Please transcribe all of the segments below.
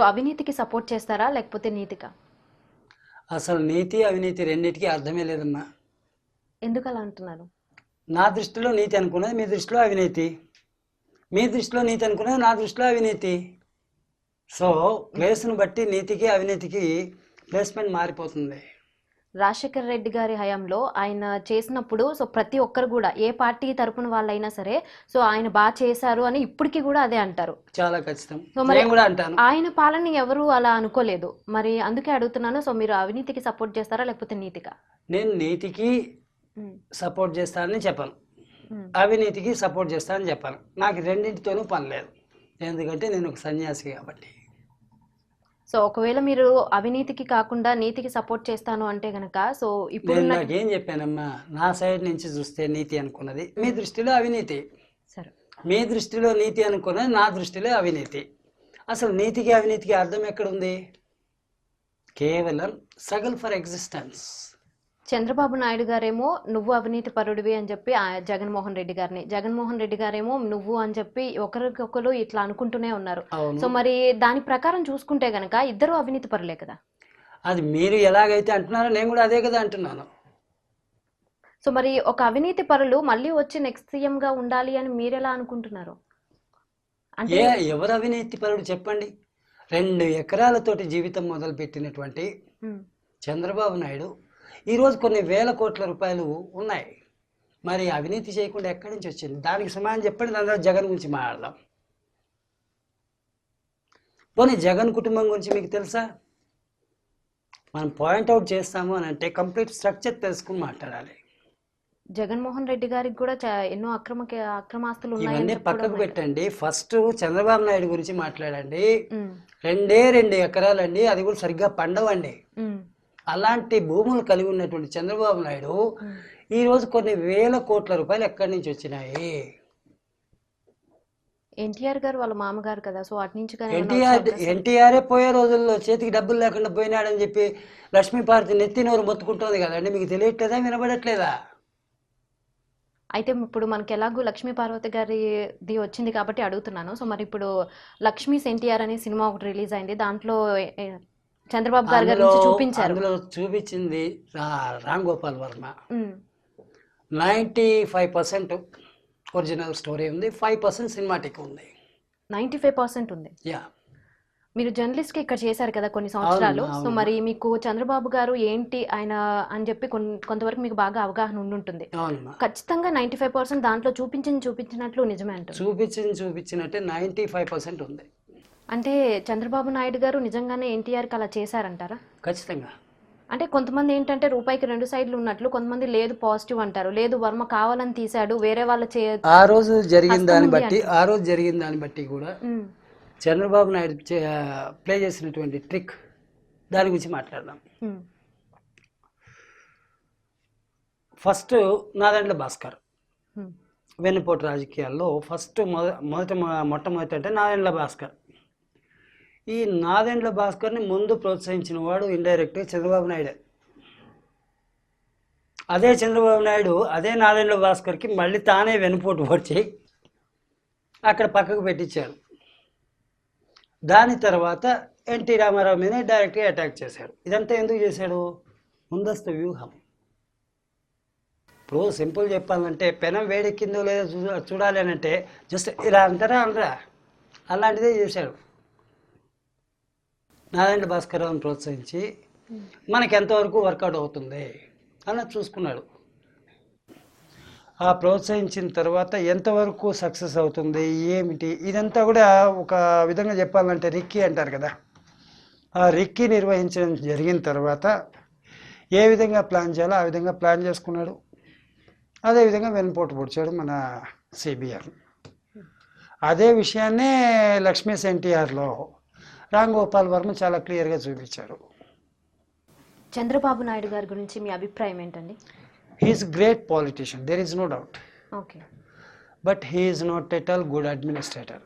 మీరు అవినీతికి సపోర్ట్ చేస్తారా? లేకపోతే నీతికా? అసలు నీతి అవినీతి రెండింటికి అర్థమే లేదమ్మా. ఎందుకు అలా అంటున్నారు? నా దృష్టిలో నీతి అనుకున్నది మీ దృష్టిలో అవినీతి. మీ దృష్టిలో నీతి అనుకున్నది నా దృష్టిలో అవినీతి. సో ప్లేస్ను బట్టి నీతికి అవినీతికి ప్లేస్మెంట్ మారిపోతుంది. రాజశేఖర్ రెడ్డి గారి హయాంలో ఆయన చేసినప్పుడు సో ప్రతి ఒక్కరు కూడా ఏ పార్టీ తరపున వాళ్ళైనా సరే సో ఆయన బాగా చేశారు అని ఇప్పటికీ కూడా అదే అంటారు. చాలా ఖచ్చితం. సో మరి- కూడా అంటాను. ఆయన పాలన ఎవరు అలా అనుకోలేదు. మరి అందుకే అడుగుతున్నాను సో మీరు అవినీతికి సపోర్ట్ చేస్తారా లేకపోతే నీతిగా నేను నీతికి సపోర్ట్ చేస్తానని చెప్పాను. అవినీతికి సపోర్ట్ చేస్తానని చెప్పాను. నాకు రెండింటితోనూ పని లేదు. ఎందుకంటే నేను ఒక సన్యాసి కాబట్టి. సో ఒకవేళ మీరు అవినీతికి కాకుండా నీతికి సపోర్ట్ చేస్తాను అంటే గనక సో ఇప్పుడు నాకేం చెప్పానమ్మా నా సైడ్ నుంచి చూస్తే నీతి అనుకున్నది. మీ దృష్టిలో అవినీతి. సరే. మీ దృష్టిలో నీతి అనుకున్నది నా దృష్టిలో అవినీతి. అసలు నీతికి అవినీతికి అర్థం ఎక్కడుంది? కేవలం struggle for existence. Chandrababu Naidu గారేమో నువ్వు అవినీతి పరుడివి అని చెప్పి జగన్మోహన్ రెడ్డి గారిని. జగన్మోహన్ రెడ్డి గారేమో నువ్వు అని చెప్పి ఒకరికొకరు ఇట్లా అనుకుంటూనే ఉన్నారు. సో మరి దాని ప్రకారం చూసుకుంటే గనక ఇద్దరు అవినీతి పరులే కదా? అది మీరు ఎలాగైతే అంటున్నారో నేను కూడా అదే కదా అంటున్నాను. సో మరి ఒక అవినీతి పరులు మళ్ళీ వచ్చి నెక్స్ట్ సీఎం గా ఉండాలి అని మీరు ఎలా అనుకుంటున్నారు? అంటే ఎవరు అవినీతి పరుడు చెప్పండి. రెండు ఎకరాలతోటి జీవితం మొదలుపెట్టినటువంటి చంద్రబాబు నాయుడు ఈరోజు కొన్ని వేల కోట్ల రూపాయలు ఉన్నాయి. మరి అవినీతి చేయకుండా ఎక్కడి నుంచి వచ్చింది? దానికి సమానం చెప్పండి దాని తర్వాత జగన్ గురించి మాట్లాడదాం. పోనీ జగన్ కుటుంబం గురించి మీకు తెలుసా? మనం పాయింట్అవుట్ చేస్తాము అని అంటే కంప్లీట్ స్ట్రక్చర్ తెలుసుకుని మాట్లాడాలి. జగన్మోహన్ రెడ్డి గారికి కూడా ఎన్నో అక్రమ అక్రమాస్తులు ఇవన్నీ పక్కకు. పెట్టండి. ఫస్ట్ చంద్రబాబు నాయుడు గురించి మాట్లాడండి. రెండే రెండు ఎకరాలండి. అది కూడా సరిగ్గా పండవండి. అలాంటి భూములు కలిగి ఉన్నటువంటి చంద్రబాబు నాయుడు ఉమ్. ఈ రోజు కొన్ని వేల కోట్ల రూపాయలు ఎక్కడి నుంచి వచ్చినాయి? ఎన్టీఆర్ గారు వాళ్ళ మామగారు కదా సో అటు నుంచి ఎన్టీఆర్ ఎన్టీఆరే పోయే రోజుల్లో చేతికి డబ్బులు లేకుండా పోయినాడని చెప్పి లక్ష్మీపార్వతి నెత్తి నోరు మొత్తుకుంటోంది కదండి మీకు తెలియట్లేదా వినబడట్లేదా? అయితే ఇప్పుడు మనకి ఎలాగో లక్ష్మీ పార్వతి గారిది వచ్చింది కాబట్టి అడుగుతున్నాను. సో మరి ఇప్పుడు లక్ష్మీ ఎన్టీఆర్ అనే సినిమా ఒకటి రిలీజ్ అయింది. దాంట్లో చంద్రబాబు గారి అందులో గురించి చూపించారు. అందులో చూపించింది Ram Gopal Varma. Ninety five percent original story ఉంది ఫైవ్ పర్సెంట్ సినిమాటిక్ ఉంది. 95% ఉంది. యా మీరు జర్నలిస్ట్కి ఇక్కడ చేశారు కదా కొన్ని సంవత్సరాలు. సో. మరి మీకు చంద్రబాబు గారు ఏంటి ఆయన అని చెప్పి కొంతవరకు మీకు బాగా అవగాహన ఉండుంటుంది. ఖచ్చితంగా నైంటీ ఫైవ్ పర్సెంట్ దాంట్లో చూపించింది చూపించినట్లు నిజమే అంటుంది. చూపించింది చూపించినట్టే నైంటీ ఫైవ్ పర్సెంట్ ఉంది. అంటే చంద్రబాబు నాయుడు గారు నిజంగానే ఎన్టీఆర్కి అలా చేశారంటారా? ఖచ్చితంగా. అంటే కొంతమంది ఏంటంటే రూపాయికి రెండు సైడ్లు ఉన్నట్లు కొంతమంది లేదు పాజిటివ్ అంటారు లేదు వర్మ కావాలని తీశాడు వేరే వాళ్ళ చే ఆ రోజు జరిగిన దాన్ని బట్టి ఆ రోజు జరిగిన దాన్ని బట్టి కూడా చంద్రబాబు నాయుడు ప్లే చేసినటువంటి ట్రిక్ దాని గురించి మాట్లాడదాం. ఫస్ట్ నాదండ్ల భాస్కర్. ఉమ్, వెన్నుపోటు రాజకీయాల్లో ఫస్ట్ మొద మొదట మొట్టమొదటి అంటే నాదెండ్ల భాస్కర్. ఈ నాదెండ్ల భాస్కర్ని ముందు ప్రోత్సహించిన వాడు ఇండైరెక్ట్గా చంద్రబాబు నాయుడే. అదే చంద్రబాబు నాయుడు అదే నాదెండ్ల భాస్కర్కి మళ్ళీ తానే వెనుపోటు వచ్చి అక్కడ పక్కకు పెట్టించాడు దాని తర్వాత ఎన్టీ రామారావు మీద డైరెక్ట్గా అటాక్ చేశాడు. ఇదంతా ఎందుకు చేశాడు? ముందస్తు వ్యూహం. ఇప్పుడు సింపుల్ చెప్పాలంటే పెనం వేడెక్కిందో లేదో చూ చూడాలి అని అంటే జస్ట్ ఇలా అంటారా అనరా అలాంటిదే చేశాడు. నారాయణ భాస్కరరావుని ప్రోత్సహించి మనకి ఎంతవరకు వర్కౌట్ అవుతుంది అని చూసుకున్నాడు. ఆ ప్రోత్సహించిన తర్వాత ఎంతవరకు సక్సెస్ అవుతుంది ఏమిటి ఇదంతా కూడా ఒక విధంగా చెప్పాలంటే రిక్కీ అంటారు కదా. ఆ రిక్కీ నిర్వహించడం జరిగిన తర్వాత ఏ విధంగా ప్లాన్ చేయాలో ఆ విధంగా ప్లాన్ చేసుకున్నాడు. అదేవిధంగా వెనుపోటు పొడిచాడు మన సిబిఆర్. అదే విషయాన్నే లక్ష్మీస్ ఎన్టీఆర్లో రామ్ గోపాల్ వర్మ చాలా క్లియర్గా చూపించారు. చంద్రబాబు నాయుడు గారి గురించి మీ అభిప్రాయం ఏంటండి? He's great politician there is no doubt okay. But he's not at all good administrator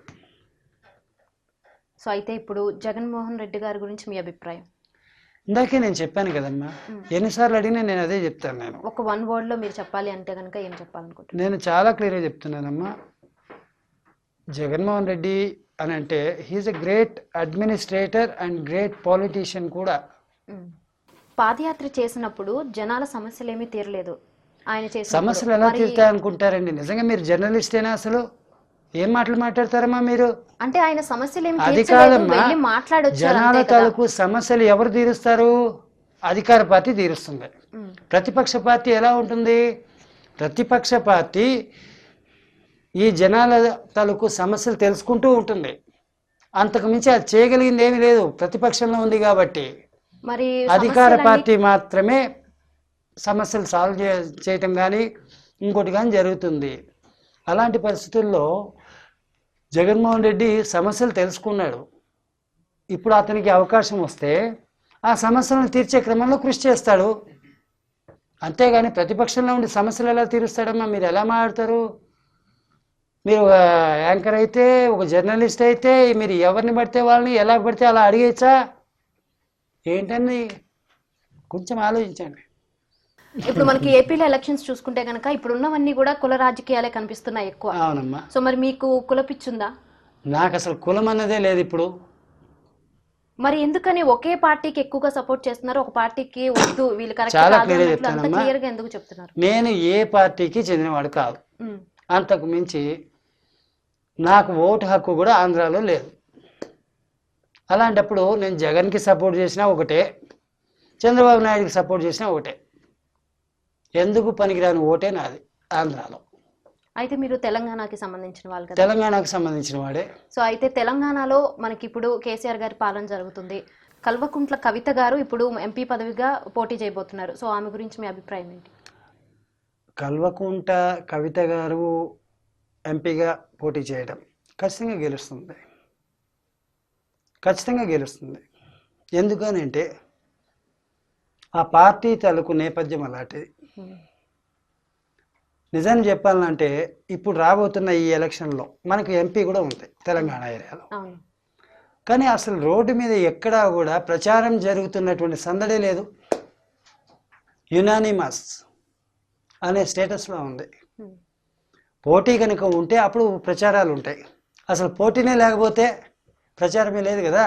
so అయితే ఇప్పుడు జగన్మోహన్ రెడ్డి గారి గురించి మీ అభిప్రాయం? ఇందాకే నేను చెప్పాను కదమ్మా ఎన్నిసార్లు అడిగినా నేను అదే చెప్తాను నేను. ఒక వన్ వర్డ్లో మీరు చెప్పాలి అంటే కనుక ఏం చెప్పాలనుకుంటున్నారు? నేను చాలా క్లియర్గా చెప్తున్నానమ్మా జగన్మోహన్ రెడ్డి అని అంటే he's a great administrator and great politician కూడా. పాదయాత్ర చేసినప్పుడు జనాల సమస్యలు ఏమీ తీరలేదు. ఆయన చేసిన సమస్యలు ఎలా తీరుతాయి అనుకుంటారండి నిజంగా మీరు జర్నలిస్టేనా అసలు? ఏం మాటలు మాట్లాడతారమ్మా మీరు? అంటే ఆయన సమస్యలు ఏమి అది కాదమ్మా. జనాల తాలూకు సమస్యలు ఎవరు తీరుస్తారు? అధికార పార్టీ తీరుస్తుంది. ప్రతిపక్ష పార్టీ ఎలా ఉంటుంది? ప్రతిపక్ష పార్టీ ఈ జనాల తాలూకు సమస్యలు తెలుసుకుంటూ ఉంటుంది. అంతకు మించి అది చేయగలిగింది ఏమీ లేదు. ప్రతిపక్షంలో ఉంది కాబట్టి మరి అధికార పార్టీ మాత్రమే సమస్యలు సాల్వ్ చే చేయటం కానీ ఇంకోటి కానీ జరుగుతుంది. అలాంటి పరిస్థితుల్లో జగన్మోహన్ రెడ్డి సమస్యలు తెలుసుకున్నాడు. ఇప్పుడు అతనికి అవకాశం వస్తే ఆ సమస్యలను తీర్చే క్రమంలో కృషి చేస్తాడు. అంతేగాని ప్రతిపక్షంలో ఉండి సమస్యలు ఎలా తీరుస్తాడమ్మా? మీరు ఎలా మాట్లాడతారు? మీరు ఒక యాంకర్ అయితే ఒక జర్నలిస్ట్ అయితే మీరు ఎవరిని పడితే వాళ్ళని ఎలా పడితే అలా అడిగేచ్చా? ఏంటని కొంచెం ఆలోచించండి. ఇప్పుడు మనకి ఏపీలో ఎలక్షన్స్ చూసుకుంటే గనక ఇప్పుడు ఉన్నవన్నీ కూడా కుల రాజకీయాలే కనిపిస్తున్నాయి ఎక్కువ. అవునమ్మా. సో మరి మీకు కుల పిచ్చుందా నాకు అసలు కులం అన్నదే లేదు ఇప్పుడు. మరి ఎందుకని ఒకే పార్టీకి ఎక్కువగా సపోర్ట్ చేస్తున్నారు? ఒక పార్టీకి వద్దు. వీళ్ళు కరెక్ట్ చాలా కాదు clear గా అన్నట్లు అంత చెప్తానమ్మా. క్లియర్గా ఎందుకు చెప్తున్నారు? నేను ఏ పార్టీకి చెందినవాడు కాదు. అంతకు మించి నాకు ఓటు హక్కు కూడా ఆంధ్రాలో లేదు. అలాంటప్పుడు నేను జగన్కి సపోర్ట్ చేసినా ఒకటే చంద్రబాబు నాయుడుకి సపోర్ట్ చేసినా ఒకటే. ఎందుకు పనికిరాని ఓటే నాది ఆంధ్రాలో. అయితే మీరు తెలంగాణకి సంబంధించిన వాళ్ళు కదా? తెలంగాణకు సంబంధించిన వాడే. సో అయితే తెలంగాణలో మనకి ఇప్పుడు కేసీఆర్ గారి పాలన జరుగుతుంది. కల్వకుంట్ల కవిత గారు ఇప్పుడు ఎంపీ పదవిగా పోటీ చేయబోతున్నారు. సో ఆమె గురించి మీ అభిప్రాయం ఏంటి? కల్వకుంట కవిత గారు ఎంపీగా పోటీ చేయడం ఖచ్చితంగా గెలుస్తుంది. ఖచ్చితంగా గెలుస్తుంది. ఎందుకనంటే ఆ పార్టీ తాలూకు నేపథ్యం అలాంటిది. నిజం చెప్పాలంటే ఇప్పుడు రాబోతున్న ఈ ఎలక్షన్లో మనకు ఎంపీ కూడా ఉంది తెలంగాణ ఏరియాలో. కానీ అసలు రోడ్డు మీద ఎక్కడా కూడా ప్రచారం జరుగుతున్నటువంటి సందడే లేదు. యునానిమస్ అనే స్టేటస్లో ఉంది. పోటీ కనుక ఉంటే అప్పుడు ప్రచారాలు ఉంటాయి. అసలు పోటీనే లేకపోతే ప్రచారమే లేదు కదా.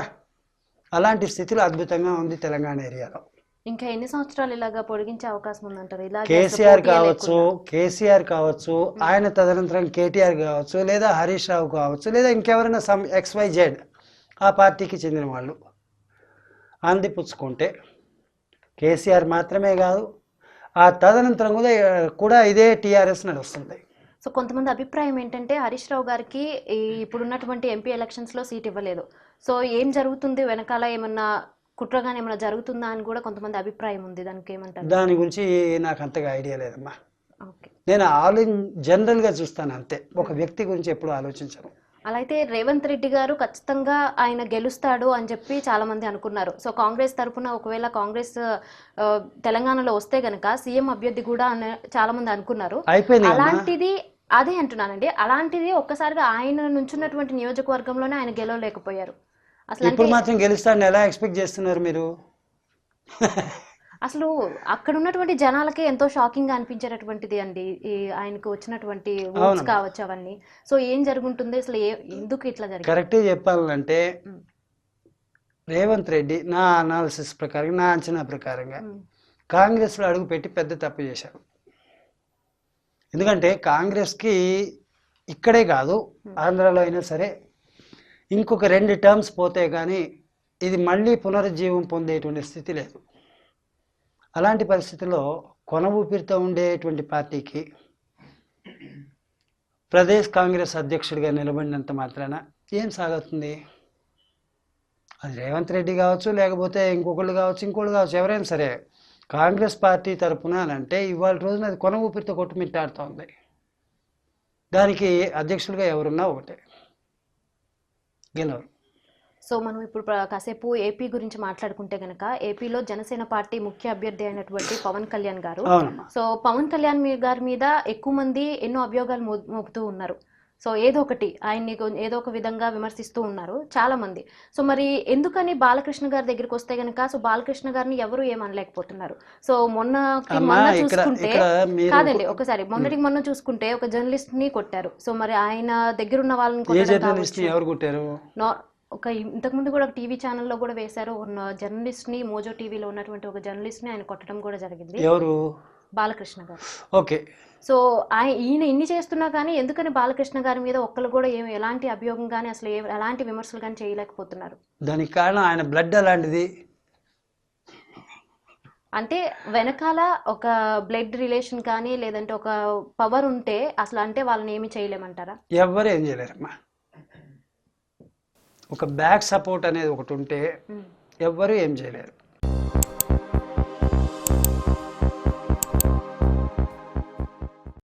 అలాంటి స్థితిలో అద్భుతంగా ఉంది తెలంగాణ ఏరియాలో. ఇంకా ఎన్ని సంవత్సరాలు ఇలాగా పొడిగించే అవకాశం ఉందంటారు? ఇలా కేసీఆర్ కావచ్చు కేసీఆర్ కావచ్చు ఆయన తదనంతరం కేటీఆర్ కావచ్చు లేదా హరీష్ రావు కావచ్చు లేదా ఇంకెవరైనా సమ్ ఎక్స్వై జెడ్ ఆ పార్టీకి చెందిన వాళ్ళు అందిపుచ్చుకుంటే కేసీఆర్ మాత్రమే కాదు ఆ తదనంతరం కూడా కూడా ఇదే టీఆర్ఎస్ నడుస్తుంది. సో కొంతమంది అభిప్రాయం ఏంటంటే హరీష్ రావు గారికి ఈ ఇప్పుడున్నటువంటి ఎంపీ ఎలక్షన్స్లో సీట్ ఇవ్వలేదు. సో ఏం జరుగుతుంది? వెనకాల ఏమన్నా కుట్రగానే ఏమన్నా జరుగుతుందా అని కూడా కొంతమంది అభిప్రాయం ఉంది. దానికి ఏమంటారు? దాని గురించి నాకు అంతగా ఐడియా లేదమ్మా. నేను ఆల్ ఇన్ జనరల్గా చూస్తాను అంతే. ఒక వ్యక్తి గురించి ఎప్పుడు ఆలోచించను. అలా అయితే రేవంత్ రెడ్డి గారు ఖచ్చితంగా ఆయన గెలుస్తాడు అని చెప్పి చాలా మంది అనుకున్నారు. సో కాంగ్రెస్ తరపున ఒకవేళ కాంగ్రెస్ తెలంగాణలో వస్తే గనక సీఎం అభ్యర్థి కూడా అని చాలా మంది అనుకున్నారు. అలాంటిది అదే అంటున్నానండి. అలాంటిది ఒక్కసారిగా ఆయన నుంచున్నటువంటి నియోజకవర్గంలోనే ఆయన గెలవలేకపోయారు. అసలు ఇప్పుడు మాత్రం ఎలా ఎక్స్పెక్ట్ చేస్తున్నారు మీరు? అసలు అక్కడ ఉన్నటువంటి జనాలకే ఎంతో షాకింగ్గా అనిపించేటటువంటిది అండి. ఈ ఆయనకు వచ్చినటువంటి ఓట్స్. కావచ్చు అవన్నీ. సో ఏం జరుగుంటుంది అసలు ఎందుకు ఇట్లా జరిగింది? కరెక్ట్గా చెప్పాలంటే. రేవంత్ రెడ్డి నా అనాలిసిస్ ప్రకారం నా అంచనా ప్రకారంగా ఉమ్. కాంగ్రెస్లో అడుగుపెట్టి పెద్ద తప్పు చేశారు. ఎందుకంటే కాంగ్రెస్కి ఇక్కడే కాదు ఆంధ్రాలో అయినా సరే ఇంకొక రెండు టర్మ్స్ పోతే కానీ ఇది మళ్ళీ పునరుజ్జీవం పొందేటువంటి స్థితి లేదు. అలాంటి పరిస్థితిలో కొన ఊపిరితో ఉండేటువంటి పార్టీకి ప్రదేశ్ కాంగ్రెస్ అధ్యక్షుడిగా నిలబడినంత మాత్రాన ఏం సాగుతుంది అది రేవంత్ రెడ్డి కావచ్చు లేకపోతే ఇంకొకళ్ళు కావచ్చు ఇంకోళ్ళు కావచ్చు ఎవరైనా సరే కాంగ్రెస్ పార్టీ తరపున అని అంటే ఇవాళ రోజున అది కొన ఊపిరితో కొట్టుమిట్టాడుతోంది. దానికి అధ్యక్షులుగా ఎవరున్నా ఒకటే. గెలవరు సో మనం ఇప్పుడు కాసేపు ఏపీ గురించి మాట్లాడుకుంటే గనక ఏపీలో జనసేన పార్టీ ముఖ్య అభ్యర్థి అయినటువంటి పవన్ కళ్యాణ్ గారు. సో పవన్ కళ్యాణ్ గారి మీద ఎక్కువ మంది ఎన్నో అభియోగాలు మోపుతూ ఉన్నారు. సో ఏదో ఒకటి ఆయన్ని ఏదో ఒక విధంగా విమర్శిస్తూ ఉన్నారు చాలా మంది సో మరి ఎందుకని బాలకృష్ణ గారి దగ్గరికి వస్తే గనక సో బాలకృష్ణ గారిని ఎవరు ఏమనలేకపోతున్నారు? సో మొన్న మొన్న చూసుకుంటే కాదండి ఒకసారి మొన్నటికి మొన్న చూసుకుంటే ఒక జర్నలిస్ట్ని కొట్టారు. సో మరి ఆయన దగ్గర ఉన్న వాళ్ళని. ఎవరు కొట్టారు? ఒక ఇంతకుముందు కూడా ఒక టీవీ ఛానల్లో కూడా వేశారు జర్నలిస్ట్ని మోజో టీవీలో ఉన్నటువంటి ఒక జర్నలిస్ట్ని ఆయన కొట్టడం కూడా జరిగింది. ఎవరు? బాలకృష్ణ గారు. ఓకే. సో ఆయన ఈయన ఇన్ని చేస్తున్నా కానీ ఎందుకని బాలకృష్ణ గారి మీద ఒక్కరు కూడా ఏమి ఎలాంటి అభియోగం కానీ అసలు ఎలాంటి విమర్శలు కానీ చేయలేకపోతున్నారు. దానికి కారణం ఆయన బ్లడ్ అలాంటిది. అంటే వెనకాల ఒక బ్లడ్ రిలేషన్ కానీ లేదంటే ఒక పవర్ ఉంటే అసలు అంటే వాళ్ళని ఏమి చేయలేమంటారా? ఎవ్వరు ఏం చేయలేరమ్మా. ఒక బ్యాక్ సపోర్ట్ అనేది ఒకటి ఉంటే. ఎవ్వరు ఏం చేయలేరు.